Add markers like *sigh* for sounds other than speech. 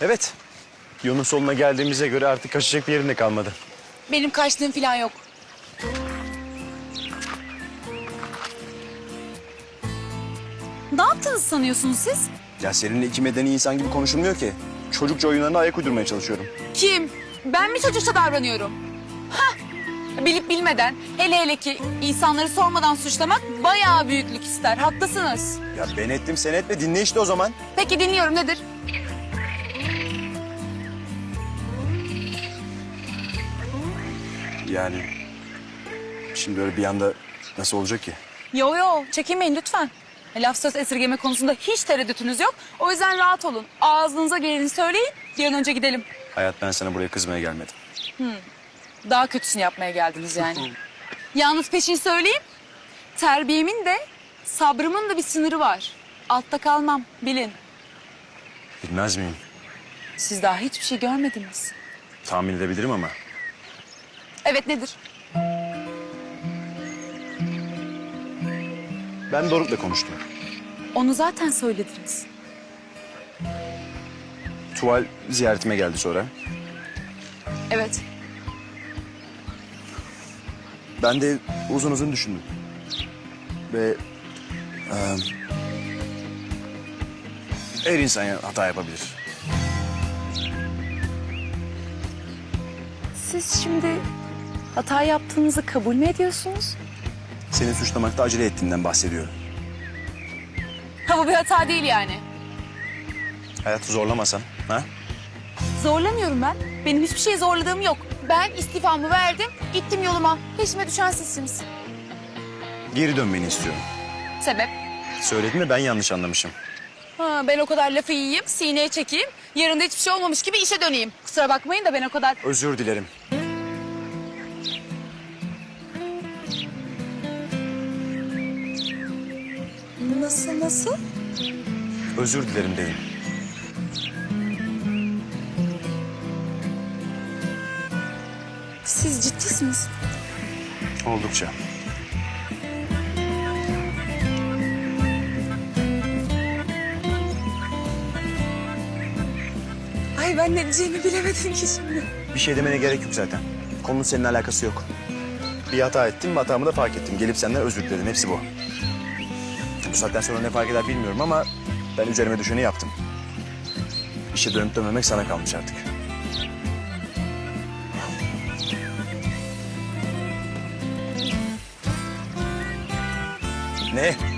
Evet. Yolun sonuna geldiğimize göre artık kaçacak bir yerin de kalmadı. Benim kaçtığım falan yok. Ne yaptınız sanıyorsunuz siz? Ya seninle iki medeni insan gibi konuşulmuyor ki. Çocukça oyunlarına ayak uydurmaya çalışıyorum. Kim? Ben mi çocukça davranıyorum? Hah! Bilip bilmeden, hele hele ki insanları sormadan suçlamak bayağı büyüklük ister. Haklısınız. Ya ben ettim sen etme dinle işte o zaman. Peki dinliyorum nedir? Yani şimdi öyle bir anda nasıl olacak ki? Yo yo çekinmeyin lütfen. Laf söz esirgeme konusunda hiç tereddütünüz yok. O yüzden rahat olun. Ağzınıza geleni söyleyin. Bir an önce gidelim. Hayat ben sana buraya kızmaya gelmedim. Daha kötüsünü yapmaya geldiniz yani. *laughs* Yalnız peşin söyleyeyim. Terbiyemin de sabrımın da bir sınırı var. Altta kalmam bilin. Bilmez miyim? Siz daha hiçbir şey görmediniz. Tahmin edebilirim ama. Evet nedir? Ben Doruk'la konuştum. Onu zaten söylediniz. Tuval ziyaretime geldi sonra. Evet. Ben de uzun uzun düşündüm. Ve... eee, her insan ya- hata yapabilir. Siz şimdi hata yaptığınızı kabul mü ediyorsunuz? Seni suçlamakta acele ettiğinden bahsediyorum. Ha bu bir hata değil yani. Hayatı zorlamasan, ha? Zorlamıyorum ben. Benim hiçbir şey zorladığım yok. Ben istifamı verdim, gittim yoluma. Peşime düşen sizsiniz. Geri dönmeni istiyorum. Sebep? Söyledim de ben yanlış anlamışım. Ha, ben o kadar lafı yiyeyim, sineye çekeyim. Yarın da hiçbir şey olmamış gibi işe döneyim. Kusura bakmayın da ben o kadar... Özür dilerim. Nasıl, nasıl? Özür dilerim dedim. Siz ciddisiniz. Oldukça. Ay ben ne diyeceğimi bilemedim ki şimdi. Bir şey demene gerek yok zaten. Konunun seninle alakası yok. Bir hata ettim, hatamı da fark ettim. Gelip senden özür diledim. Hepsi bu. Bu saatten sonra ne fark eder bilmiyorum ama ben üzerime düşeni yaptım. İşe dönüp dönmemek sana kalmış artık. Ne?